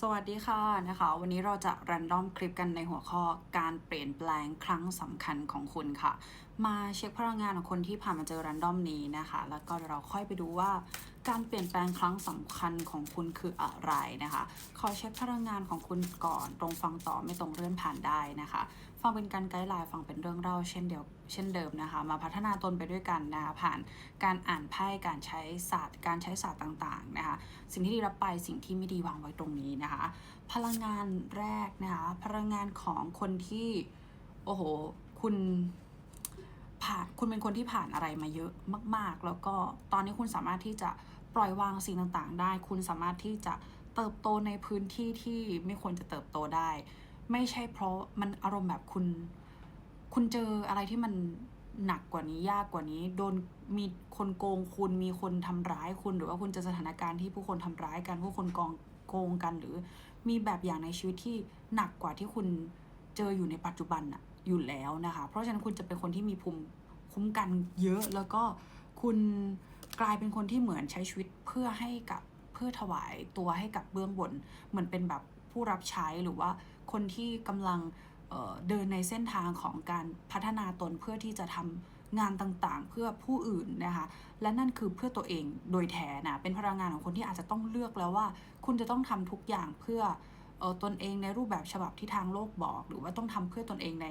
สวัสดีค่ะนะคะ วันนี้เราจะรันดอมคลิปกันในหัวข้อการเปลี่ยนแปลงครั้งสำคัญของคุณค่ะ มาเช็คพลังงานของคนที่ผ่านมาเจอรันดอมนี้นะคะ แล้วก็เดี๋ยวเราค่อยไปดูว่า การเปลี่ยนแปลงครั้งสำคัญของคุณคืออะไรนะคะ ขอเช็คพลังงานของคุณก่อน ตรงฟังต่อไม่ตรงเลื่อนผ่านได้นะคะ ฟังเป็นการไกด์ไลน์ฟังเป็นเรื่องเล่าเช่นเดียวเช่นเดิมนะคะ มาพัฒนาตนไปด้วยกันนะคะผ่านการอ่านไพ่การใช้ศาสตร์ การใช้ศาสตร์ต่างๆนะคะ สิ่งที่ดีรับไปสิ่งที่ไม่ดีวางไว้ตรงนี้นะคะ พลังงานแรกนะคะ พลังงานของคนที่โอ้โห คุณ ผ่านคุณเป็นคนที่ผ่านอะไรมาเยอะมาก ๆ แล้วก็ตอนนี้คุณสามารถที่จะปล่อยวางสิ่งต่างๆ ได้ คุณสามารถที่จะเติบโตในพื้นที่ที่ไม่ควรจะเติบโตได้ ไม่ใช่เพราะมันอารมณ์แบบคุณ คุณเจออะไรที่มันหนักกว่านี้ยากกว่านี้ โดนมีคนโกงคุณมีคนทำร้ายคุณ หรือว่าคุณเจอสถานการณ์ที่ผู้คนทำร้ายกัน ผู้คนกองโกงกัน หรือมีแบบอย่างในชีวิตที่หนักกว่าที่คุณเจออยู่ในปัจจุบันอะ อยู่แล้วนะคะ เพราะฉะนั้นคุณจะเป็นคนที่มีภูมิคุ้มกันเยอะ แล้วก็คุณกลายเป็นคนที่เหมือนใช้ชีวิตเพื่อให้กับเพื่อถวายตัวให้กับเบื้องบน เหมือนเป็นแบบผู้รับใช้หรือว่าคนที่กำลังเเดินในเส้นทางของการพัฒนาตนเพื่อที่จะทำงานต่างๆ เพื่อผู้อื่นนะคะ และนั่นคือเพื่อตัวเองโดยแท้นะเป็นพลังงานของคนที่อาจจะต้องเลือกแล้วว่า คุณจะต้องทำทุกอย่างเพื่อ ตนเองในรูปแบบฉบับที่ทางโลกบอก หรือว่าต้องทำเพื่อตนเองใน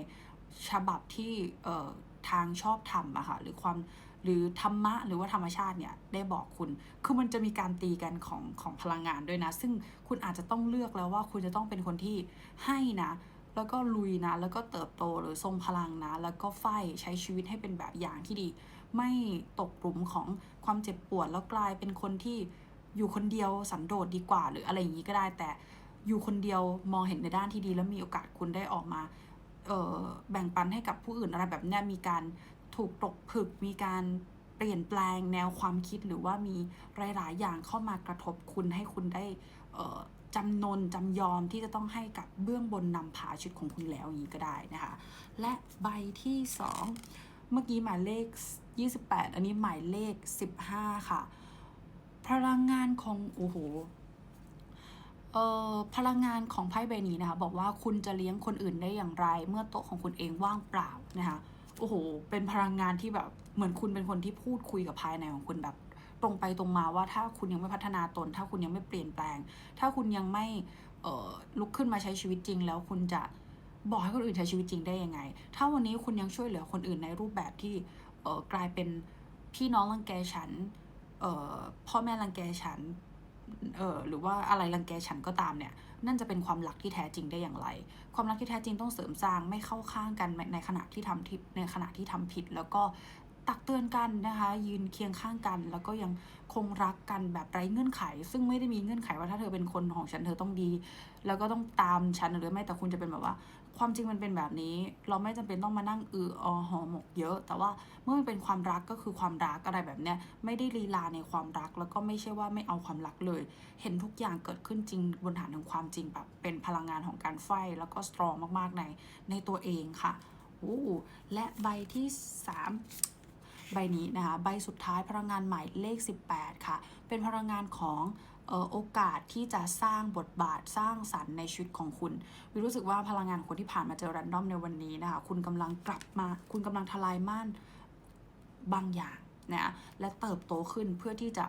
ฉบับที่เออทางชอบทำอะค่ะหรือความหรือธรรมะหรือว่าธรรมชาติเนี่ยได้บอกคุณ คือมันจะมีการตีกันของของพลังงานด้วยนะ ซึ่งคุณอาจจะต้องเลือกแล้วว่าคุณจะต้องเป็นคนที่ให้นะ แล้วก็ลุยนะ แล้วก็เติบโตหรือทรงพลังนะ แล้วก็ไฟใช้ชีวิตให้เป็นแบบอย่างที่ดี ไม่ตกหลุมของความเจ็บปวดแล้วกลายเป็นคนที่อยู่คนเดียวสันโดษดีกว่า หรืออะไรอย่างนี้ก็ได้แต่ อยู่คนเดียวมองเห็นในด้านที่ดี แล้วมีโอกาสคุณได้ออกมาแบ่งปันให้กับผู้อื่นอะไรแบบนี้มีการถูกตกผึกมีการเปลี่ยนแปลงแนวความคิดหรือว่ามีหลาย ๆ อย่างเข้ามากระทบคุณให้คุณได้จำนนจำยอมที่จะต้องให้กับเบื้องบนนำพาชีวิตของคุณแล้วอย่างนี้ก็ได้นะคะ และใบที่ 2 เมื่อกี้หมายเลข 28 อันนี้หมายเลข 15 ค่ะ พลังงานของโอ้โห เอ่อพลังงานของไพ่ใบนี้นะคะ บอกว่าคุณจะเลี้ยงคนอื่นได้อย่างไร เมื่อโต๊ะของคุณเองว่างเปล่านะคะโอ้โห เป็นพลังงานที่แบบเหมือนคุณเป็นคนที่พูดคุยกับภายในของคุณแบบตรงไปตรงมาว่าถ้าคุณยังไม่พัฒนาตน ถ้าคุณยังไม่เปลี่ยนแปลง ถ้าคุณยังไม่ลุกขึ้นมาใช้ชีวิตจริง แล้วคุณจะบอกให้คนอื่นใช้ชีวิตจริงได้ยังไง ถ้าวันนี้คุณยังช่วยเหลือคนอื่นในรูปแบบที่กลายเป็นพี่น้องรังแกฉันพ่อแม่รังแกฉัน เออหรือว่าอะไรรังแกฉันก็ตามเนี่ย นั่นจะเป็นความรักที่แท้จริงได้อย่างไร ความรักที่แท้จริงต้องเสริมสร้างไม่เข้าข้างกันในขณะที่ทำทิในขณะที่ทำผิด แล้วก็ตักเตือนกันนะคะ ยืนเคียงข้างกัน แล้วก็ยังคงรักกันแบบไร้เงื่อนไข ซึ่งไม่ได้มีเงื่อนไขว่าถ้าเธอเป็นคนของฉันเธอต้องดี แล้วก็ต้องตามฉันหรือไม่แต่คุณจะเป็นแบบว่า ความจริงมันเป็นแบบนี้ เราไม่จำเป็นต้องมานั่งอืออหอหมกเยอะ แต่ว่าเมื่อมันเป็นความรักก็คือความรักอะไรแบบเนี้ยไม่ได้ลีลาในความรักแล้วก็ไม่ใช่ว่าไม่เอาความรักเลย เห็นทุกอย่างเกิดขึ้นจริงบนฐานของความจริงแบบเป็นพลังงานของการไฟแล้วก็สตรองมากๆในในตัวเองค่ะโอ้และใบที่ 3 ใบนี้นะคะ ใบสุดท้ายพลังงานใหม่เลข 18 ค่ะ เป็นพลังงานของ โอกาสที่จะสร้างบทบาทสร้างสรรค์ในชีวิตของคุณวิรู้สึกว่าพลังงานของคนที่ผ่านมาเจอรันดอมในวันนี้นะคะคุณกำลังกลับมา คุณกำลังทลายม่านบางอย่างนะและเติบโตขึ้นเพื่อที่จะ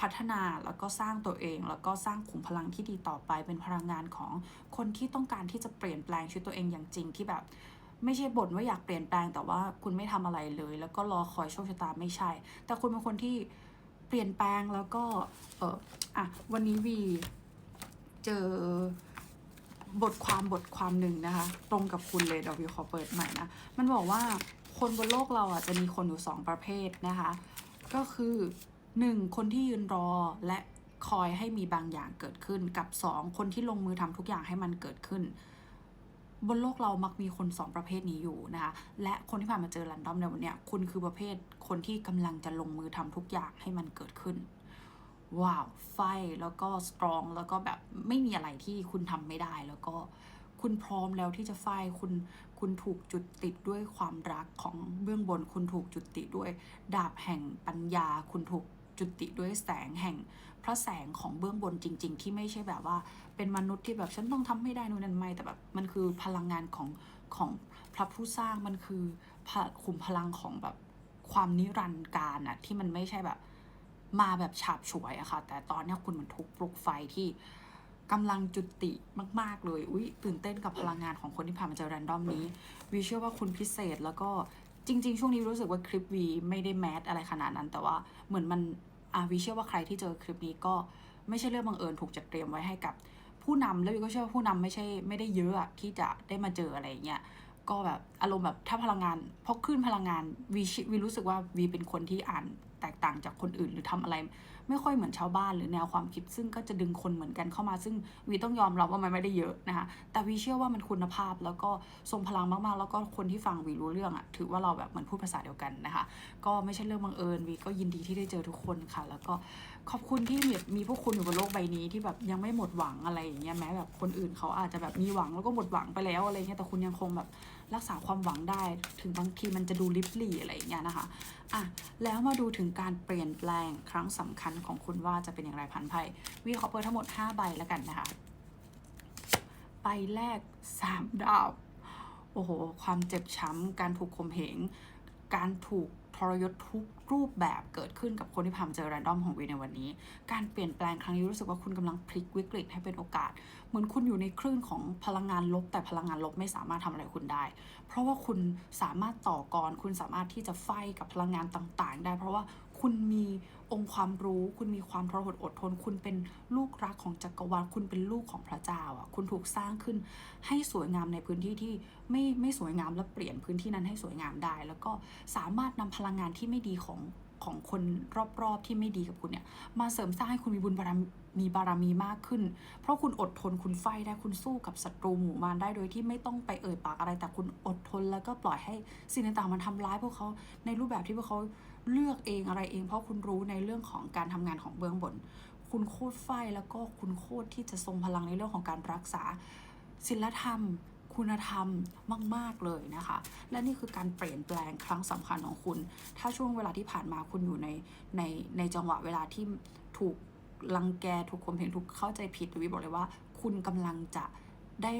พัฒนาแล้วก็สร้างตัวเอง แล้วก็สร้างขุมพลังที่ดีต่อไป เป็นพลังงานของคนที่ต้องการที่จะเปลี่ยนแปลงชีวิตตัวเองอย่างจริงที่แบบไม่ใช่บ่นว่าอยากเปลี่ยนแปลงแต่ว่าคุณไม่ทำอะไรเลย แล้วก็รอคอยโชคชะตาไม่ใช่ แต่คุณเป็นคนที่ เปลี่ยนแปลงแล้วก็เอออะวันนี้วีเจอบทความบทความหนึ่งนะคะ ตรงกับคุณเลยเดี๋ยววีขอเปิดใหม่นะ มันบอกว่าคนบนโลกเราอะจะมีคนอยู่สองประเภทนะคะ ก็คือหนึ่งคนที่ยืนรอและคอยให้มีบางอย่างเกิดขึ้นกับสองคนที่ลงมือทำทุกอย่างให้มันเกิดขึ้น บนโลกเรามักมีคนสองประเภทนี้อยู่นะคะ และคนที่ผ่านมาเจอรันดอมในวันนี้คุณคือประเภทคนที่กำลังจะลงมือทำทุกอย่างให้มันเกิดขึ้น ว้าว ไฟแล้วก็สตรองแล้วก็แบบไม่มีอะไรที่คุณทำไม่ได้แล้วก็คุณพร้อมแล้วที่จะไฟคุณคุณถูกจุดติดด้วยความรักของเบื้องบน คุณถูกจุดติดด้วย ดาบแห่งปัญญา คุณถูก จุติด้วยแสงแห่งพระแสงของเบื้องบนจริง ๆ ที่ไม่ใช่แบบว่า เป็นมนุษย์ที่แบบฉันต้องทำไม่ได้นู่นนั่นไม่แต่แบบมันคือพลังงานของของพระผู้สร้างมันคือขุมพลังของแบบความนิรันดร์การอะที่มันไม่ใช่แบบมาแบบฉาบฉวยอะค่ะ แต่ตอนนี้คุณเหมือนถูกปลุกไฟที่กำลังจุติมาก ๆ เลย อุ๊ยตื่นเต้นกับพลังงานของคนที่ผ่านมาเจอแรนดอมนี้ วีเชื่อว่าคุณพิเศษแล้วก็จริง ๆ ช่วงนี้รู้สึกว่าคลิปวีไม่ได้แมสอะไรขนาดนั้น แต่ว่าเหมือนมัน อาวิเชื่อว่าใครที่เจอคลิปนี้ก็ไม่ใช่เรื่องบังเอิญถูกจัดเตรียมไว้ให้กับผู้นำแล้ววิก็เชื่อว่าผู้นำไม่ใช่ไม่ได้เยอะที่จะได้มาเจออะไรเงี้ยก็แบบอารมณ์แบบถ้าพลังงานพกขึ้นพลังงานวีวีรู้สึกว่าวีเป็นคนที่อ่าน แตกต่างจากคนอื่นหรือทำอะไร ไม่ค่อยเหมือนชาวบ้านหรือแนวความคิด ซึ่งก็จะดึงคนเหมือนกันเข้ามา ซึ่งวีต้องยอมรับว่ามันไม่ได้เยอะนะคะ แต่วีเชื่อว่ามันคุณภาพแล้วก็ทรงพลังมากๆ แล้วก็คนที่ฟังวีรู้เรื่องอะถือว่าเราแบบเหมือนพูดภาษาเดียวกันนะคะ ก็ไม่ใช่เรื่องบังเอิญวีก็ยินดีที่ได้เจอทุกคนค่ะ แล้วก็ขอบคุณที่มีพวกคุณอยู่บนโลกใบนี้ที่แบบยังไม่หมดหวังอะไรอย่างเงี้ยแม้แบบคนอื่นเขาอาจจะแบบมีหวังแล้วก็หมดหวังไปแล้วอะไรเงี้ยแต่คุณยังคงแบบ รักษาความหวังได้ ถึงบางทีมันจะดูลิบลี่อะไรอย่างเงี้ยนะคะอะแล้วมาดูถึงการเปลี่ยนแปลงครั้งสำคัญของคุณว่าจะเป็นอย่างไรพันไพ่วีขอเปิดทั้งหมด 5 ใบแล้วกันนะคะใบแรก 3 ดาว โอ้โห ความเจ็บช้ำการถูกข่มเหงการถูก ทรยศทุกรูปแบบเกิดขึ้นกับคนที่พามเจอแรนดอมของวีในวันนี้ การเปลี่ยนแปลงครั้งนี้รู้สึกว่าคุณกำลังพลิกวิกฤตให้เป็นโอกาส เหมือนคุณอยู่ในคลื่นของพลังงานลบ แต่พลังงานลบไม่สามารถทำอะไรคุณได้ เพราะว่าคุณสามารถต่อกร คุณสามารถที่จะไฟกับพลังงานต่าง ๆ ได้ เพราะว่า คุณมีองค์ความรู้ คุณมีความทรหดอดทน คุณเป็นลูกรักของจักรวาล คุณเป็นลูกของพระเจ้าอะ คุณถูกสร้างขึ้นให้สวยงามในพื้นที่ที่ไม่ไม่สวยงามและเปลี่ยนพื้นที่นั้นให้สวยงามได้ แล้วก็สามารถนำพลังงานที่ไม่ดีของของคนรอบๆที่ไม่ดีกับคุณเนี่ย มาเสริมสร้างให้คุณมีบุญบารมีมีบารมีมากขึ้น เพราะคุณอดทนคุณไฟได้คุณสู้กับศัตรูหมู่มารได้โดยที่ไม่ต้องไปเอ่ยปากอะไรแต่คุณอดทนแล้วก็ปล่อยให้สิ่งต่างๆมันทำร้ายพวกเขาในรูปแบบที่พวกเขา เลือกเองอะไรเอง เพราะคุณรู้ในเรื่องของการทำงานของเบื้องบน คุณโคตรไฟแล้วก็คุณโคตรที่จะทรงพลังในเรื่องของการรักษาศีลธรรม คุณธรรมมาก ๆ เลยนะคะ และนี่คือการเปลี่ยนแปลงครั้งสำคัญของคุณ ถ้าช่วงเวลาที่ผ่านมาคุณอยู่ในในในจังหวะเวลาที่ถูกรังแกถูกข่มเหงถูกเข้าใจผิดวิบอกเลยว่า คุณกำลังจะได้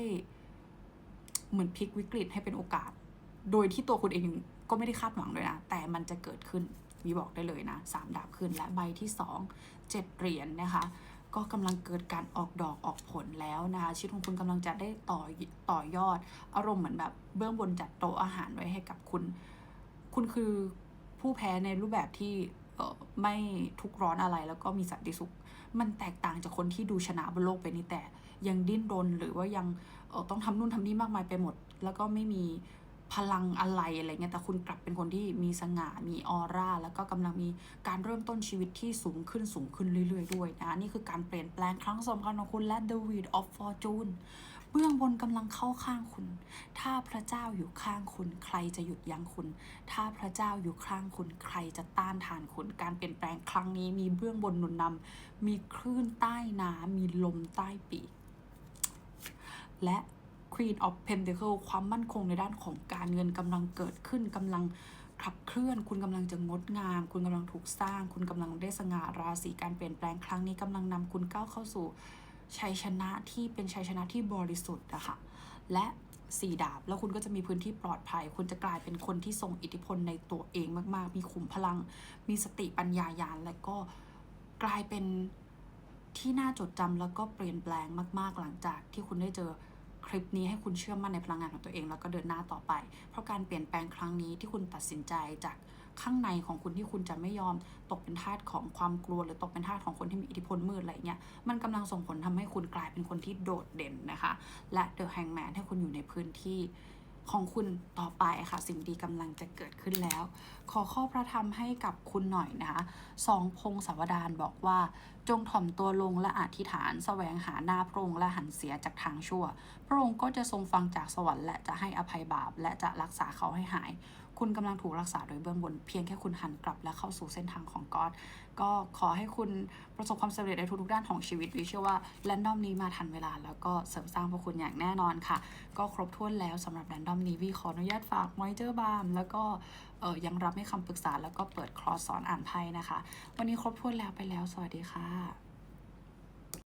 เหมือนพลิกวิกฤตให้เป็นโอกาส โดยที่ตัวคุณเอง ก็ไม่ได้คาดหวังเลยนะ แต่มันจะเกิดขึ้นวิบอกได้เลยนะสามดาบขึ้นและใบที่สองเจ็ดเหรียญนนะคะ ก็กำลังเกิดการออกดอกออกผลแล้วนะคะชีวิตของคุณกำลังจะได้ต่อต่อยอด อารมณ์เหมือนแบบเบื้องบนจัดโต๊ะอาหารไว้ให้กับคุณ คุณคือผู้แพ้ในรูปแบบที่ไม่ทุกร้อนอะไรแล้วก็มีสันติสุข มันแตกต่างจากคนที่ดูชนะบนโลกไปนี้แต่ยังดิ้นรนหรือว่ายังต้องทำนู่นทำนี่มากมายไปหมด แล้วก็ไม่มี พลังอะไรอะไรเงี้ยแต่คุณกลับเป็นคนที่มีสง่ามีออร่าแล้วก็กำลังมีการเริ่มต้นชีวิตที่สูงขึ้นสูงขึ้นเรื่อย ๆ ด้วยนะนี่คือการเปลี่ยนแปลงครั้งสำคัญของคุณและ The Wheel of Fortune เบื้องบนกำลังเข้าข้างคุณ ถ้าพระเจ้าอยู่ข้างคุณ ใครจะหยุดยั้งคุณ ถ้าพระเจ้าอยู่ข้างคุณ ใครจะต้านทานคุณ การเปลี่ยนแปลงครั้งนี้มีเบื้องบนหนุนนำมีคลื่นใต้น้ำมีลมใต้ปีกและ Queen of Pentacle ความมั่นคงในด้านของการเงินกำลังเกิดขึ้นกำลังขับเคลื่อน คุณกำลังจะงดงาม คุณกำลังถูกสร้าง คุณกำลังได้สง่าราศีการเปลี่ยนแปลงครั้งนี้กำลังนำคุณก้าวเข้าสู่ชัยชนะที่เป็นชัยชนะที่บริสุทธิ์อะคะและสี่ดาบ แล้วคุณก็จะมีพื้นที่ปลอดภัย คุณจะกลายเป็นคนที่ทรงอิทธิพลในตัวเองมาก ๆ มีขุมพลัง มีสติปัญญายาณและก็กลายเป็นที่น่าจดจำแล้วก็เปลี่ยนแปลงมาก ๆ หลังจากที่คุณได้เจอ คลิปนี้ให้คุณเชื่อมั่นในพลังงานของตัวเอง แล้วก็เดินหน้าต่อไป เพราะการเปลี่ยนแปลงครั้งนี้ที่คุณตัดสินใจจากข้างในของคุณที่คุณจะไม่ยอมตกเป็นทาสของความกลัว หรือตกเป็นทาสของคนที่มีอิทธิพลมืดอะไรเงี้ยมันกำลังส่งผลทำให้คุณกลายเป็นคนที่โดดเด่นนะคะ และเดอะแฮงแมนให้คุณอยู่ในพื้นที่ ของคุณต่อไปค่ะ สิ่งดีกำลังจะเกิดขึ้นแล้ว ขอข้อพระธรรมให้กับคุณหน่อยนะคะสองพงศาวดารบอกว่า จงถ่อมตัวลงและอธิษฐานแสวงหาหน้าพระองค์และหันเสียจากทางชั่ว พระองค์ก็จะทรงฟังจากสวรรค์และจะให้อภัยบาปและจะรักษาเขาให้หาย คุณกำลังถูกรักษาโดยเบื้องบน เพียงแค่คุณหันกลับและเข้าสู่เส้นทางของกอดก็ขอให้คุณประสบความสำเร็จในทุกๆด้านของชีวิตวิเชื่อว่าแรนดอมนี้มาทันเวลา แล้วก็เสริมสร้างพวกคุณอย่างแน่นอนค่ะ ก็ครบถ้วนแล้วสำหรับแรนดอมนี้วีขออนุญาตฝากมอยเจอร์บาร์มแล้วก็เออยังรับให้คำปรึกษาแล้วก็เปิดคลอสสอนอ่านไพ่นะคะ วันนี้ครบถ้วนแล้วไปแล้ว สวัสดีค่ะ